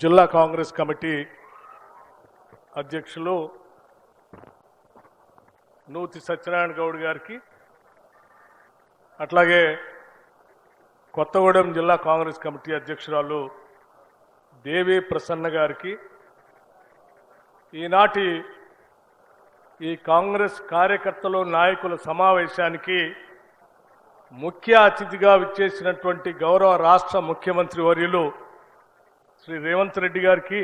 జిల్లా కాంగ్రెస్ కమిటీ అధ్యక్షులు నూతి సత్యనారాయణ గౌడ్ గారికి అట్లాగే కొత్తగూడెం జిల్లా కాంగ్రెస్ కమిటీ అధ్యక్షురాలు దేవి ప్రసన్న గారికి ఈనాటి ఈ కాంగ్రెస్ కార్యకర్తలు నాయకుల సమావేశానికి ముఖ్య అతిథిగా విచ్చేసినటువంటి గౌరవ రాష్ట్ర ముఖ్యమంత్రి వర్యులు శ్రీ రేవంత్ రెడ్డి గారికి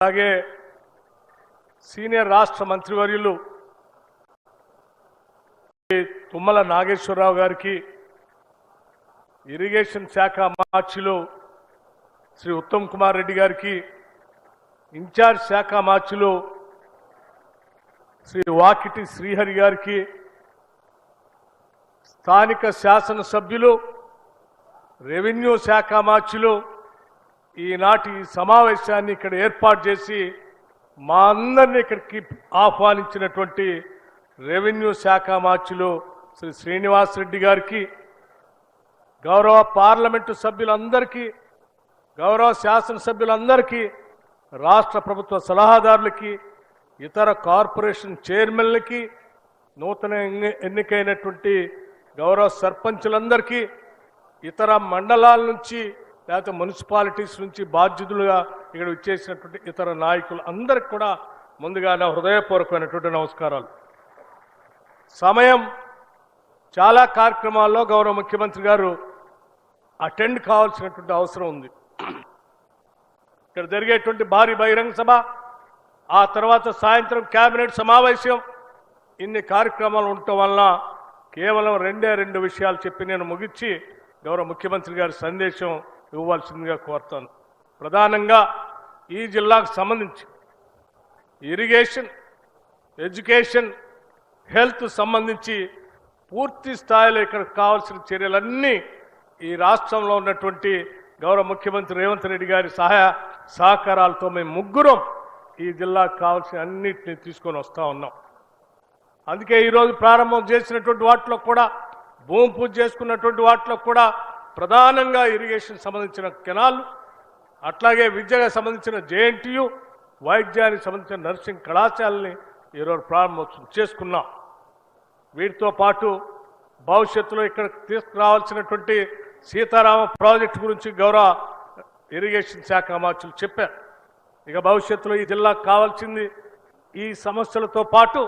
అలాగే సీనియర్ రాష్ట్ర మంత్రివర్యులు శ్రీ తుమ్మల నాగేశ్వరరావు గారికి ఇరిగేషన్ శాఖ మార్చిలు శ్రీ ఉత్తమ్ కుమార్ రెడ్డి గారికి ఇన్ఛార్జ్ శాఖ మార్చులు శ్రీ వాకిటి శ్రీహరి గారికి స్థానిక శాసనసభ్యులు రెవెన్యూ శాఖ మార్చులు ఈనాటి సమావేశాన్ని ఇక్కడ ఏర్పాటు చేసి మా అందరిని ఇక్కడికి ఆహ్వానించినటువంటి రెవెన్యూ శాఖ మార్చులు శ్రీ శ్రీనివాస్ రెడ్డి గారికి గౌరవ పార్లమెంటు సభ్యులందరికీ గౌరవ శాసనసభ్యులందరికీ రాష్ట్ర ప్రభుత్వ సలహాదారులకి ఇతర కార్పొరేషన్ చైర్మన్లకి నూతన ఎన్నికైనటువంటి గౌరవ సర్పంచులందరికీ ఇతర మండలాల నుంచి లేకపోతే మున్సిపాలిటీస్ నుంచి బాధ్యతలుగా ఇక్కడ వచ్చేసినటువంటి ఇతర నాయకులు అందరికి కూడా ముందుగా నా హృదయపూర్వకమైనటువంటి నమస్కారాలు. సమయం చాలా కార్యక్రమాల్లో గౌరవ ముఖ్యమంత్రి గారు అటెండ్ కావాల్సినటువంటి అవసరం ఉంది. ఇక్కడ జరిగేటువంటి భారీ బహిరంగ సభ ఆ తర్వాత సాయంత్రం కేబినెట్ సమావేశం ఇన్ని కార్యక్రమాలు ఉండటం వలన కేవలం రెండే రెండు విషయాలు చెప్పి నేను ముగించి గౌరవ ముఖ్యమంత్రి గారి సందేశం ఇవ్వాల్సిందిగా కోరుతాను. ప్రధానంగా ఈ జిల్లాకు సంబంధించి ఇరిగేషన్ ఎడ్యుకేషన్ హెల్త్ సంబంధించి పూర్తి స్థాయిలో ఇక్కడ కావాల్సిన చర్యలన్నీ ఈ రాష్ట్రంలో ఉన్నటువంటి గౌరవ ముఖ్యమంత్రి రేవంత్ రెడ్డి గారి సహాయ సహకారాలతో మేము ముగ్గురం ఈ జిల్లాకు కావాల్సిన అన్నిటిని తీసుకొని వస్తూ ఉన్నాం. అందుకే ఈరోజు ప్రారంభం చేసినటువంటి వాటిలో కూడా భూమి పూజ చేసుకున్నటువంటి వాటిలో కూడా ప్రధానంగా ఇరిగేషన్ సంబంధించిన కెనాల్ అట్లాగే విద్యకు సంబంధించిన జేఎన్టీయు వైద్యానికి సంబంధించిన నర్సింగ్ కళాశాలని ఈరోజు ప్రారంభోత్సవం చేసుకున్నాం. వీటితో పాటు భవిష్యత్తులో ఇక్కడ తీసుకురావాల్సినటువంటి సీతారామ ప్రాజెక్టు గురించి గౌరవ ఇరిగేషన్ శాఖ మార్చులు చెప్పారు ఇక భవిష్యత్తులో ఈ జిల్లాకు కావాల్సింది ఈ సమస్యలతో పాటు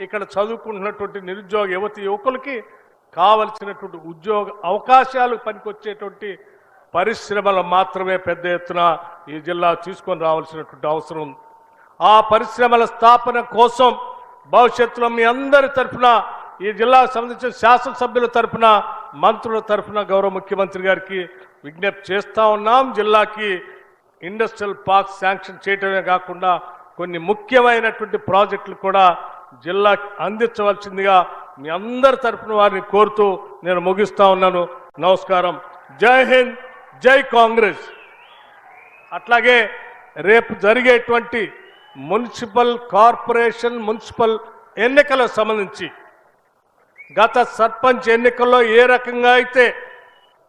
ఇక్కడ చదువుకుంటున్నటువంటి నిరుద్యోగ యువతి యువకులకి కావలసినటువంటి ఉద్యోగ అవకాశాలు పనికొచ్చేటువంటి పరిశ్రమలు మాత్రమే పెద్ద ఎత్తున ఈ జిల్లా తీసుకొని రావాల్సినటువంటి అవసరం ఆ పరిశ్రమల స్థాపన కోసం భవిష్యత్తులో మీ అందరి తరఫున ఈ జిల్లాకు సంబంధించిన శాసనసభ్యుల తరఫున మంత్రుల తరఫున గౌరవ ముఖ్యమంత్రి గారికి విజ్ఞప్తి చేస్తూ ఉన్నాం. జిల్లాకి ఇండస్ట్రియల్ పార్క్ శాంక్షన్ చేయటమే కాకుండా కొన్ని ముఖ్యమైనటువంటి ప్రాజెక్టులు కూడా జిల్లాకి అందించవలసిందిగా మీ అందరి తరఫున వారిని కోరుతూ నేను ముగిస్తా ఉన్నాను. నమస్కారం. జై హింద్ జై కాంగ్రెస్. అట్లాగే రేపు జరిగేటువంటి మున్సిపల్ కార్పొరేషన్ మున్సిపల్ ఎన్నికలకు సంబంధించి గత సర్పంచ్ ఎన్నికల్లో ఏ రకంగా అయితే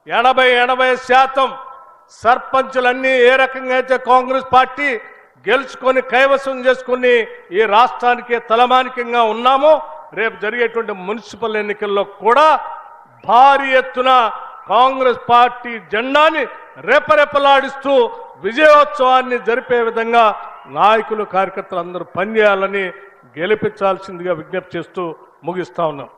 ఎనభై ఎనభై శాతం సర్పంచులన్నీ ఏ రకంగా అయితే కాంగ్రెస్ పార్టీ గెలుచుకొని కైవసం చేసుకుని ఈ రాష్ట్రానికి తలమానికంగా ఉన్నామో రేపు జరిగేటువంటి మున్సిపల్ ఎన్నికల్లో కూడా భారీ ఎత్తున కాంగ్రెస్ పార్టీ జెండాని రెపరెపలాడిస్తూ విజయోత్సవాన్ని జరిపే విధంగా నాయకులు కార్యకర్తలు అందరూ పనిచేయాలని గెలిపించాల్సిందిగా విజ్ఞప్తి చేస్తూ ముగిస్తా ఉన్నాం.